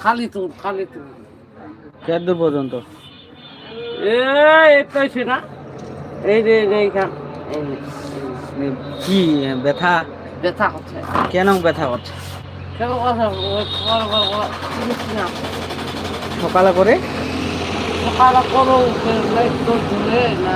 খালি তো খালি তো কেত পর্যন্ত? এই না এই যে এই খান এই নে, এই নে। এ, কি ব্যথা? ব্যথা হচ্ছে কেন ব্যথা না সকালে করে? সকালে করো না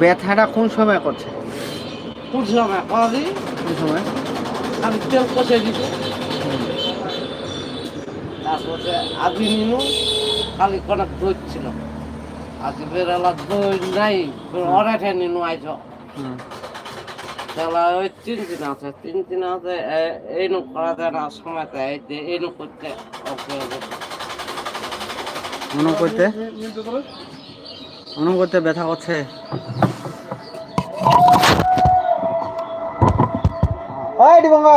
ব্যথাটা কোন সময় করছে? কোন সময় করি কোন সময় আমি তেল কষে দিতে তারপরে আদি নিনু খালি কনক দই ছিল। আদি বেড়ালা দই নাই অনেকে নিনু আইছ। তাহলে ওই তিন দিন আছে তিন দিন আছে এই নু করা যায় না সময় তো এই যে এই নু করতে ওকে মনে করতে মনে করতে ব্যথা করছে? ওই দিবঙ্গা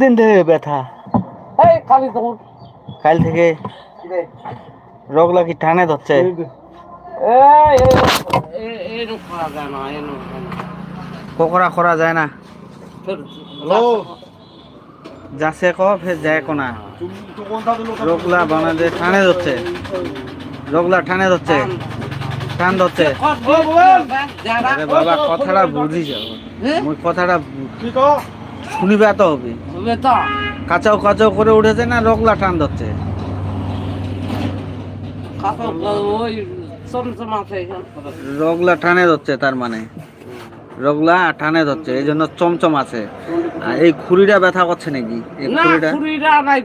দিন থেকে ব্যথা? এই খালি তখন। কাল থেকে রোগলা কি টানে ধরছে। নু করা যায় না এই নু। কোকরা করা যায় না। হ্যালো যাচ্ছে ক ফের যায় কোনা রোগলা বানাতে টানে ধরছে। রোগলা টানে ধরছে। টান ধরছে আরে বাবা কথাটা বুঝি যাও মুই কথাটা শুনিবে শুনিবা তো হবে। হবে কাঁচাও কাঁচাও করে উঠেছে না রোগলা টান ধরছে। রোগলা টানে ধরছে তার মানে। রোগলা টানে ধরছে এই জন্য চমচম আছে। এই খুঁড়িটা ব্যথা করছে নাকি? এই না খুঁড়িটা খুঁড়িটা নাই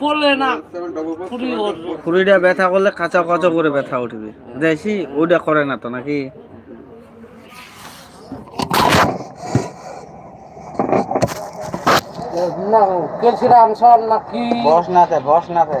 পড়লে না। খুঁড়ি ব্যথা করলে কাঁচা কাঁচা করে ব্যথা উঠবে। দেখছি ওইটা করে না তো নাকি? না ক্যালসিয়াম সব না কি বস নাতে বস নাতে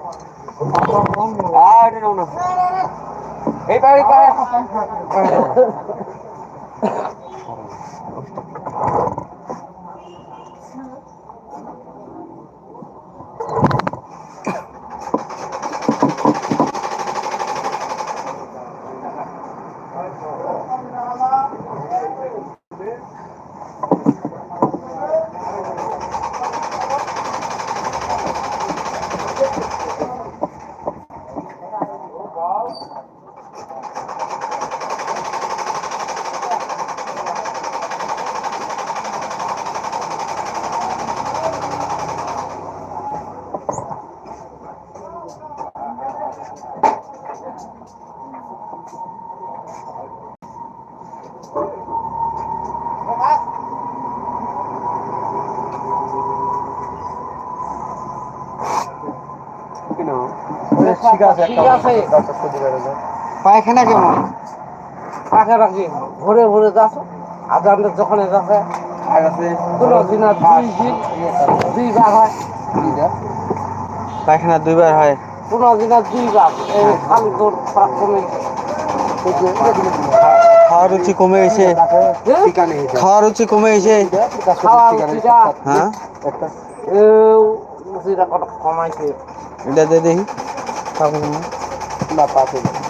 আর না এই বাড়ি পায় ঠিক আছে ঠিক আছে। পায়খানা কেমন? রাখে রাখি ভরে ভরে যাচ্ছ? আজানটা যখন যাচ্ছে কোনো দিন আর দুই দিন দুইবার হয়। পায়খানা দুইবার হয়। কোনো দিন আর দুইবার এই খালি দৌড় কমে খাওয়ার রুচি কমে খাওয়ার রুচি রুচিটা হ্যাঁ। এটা দিয়ে দেখি খাব না। না পাতে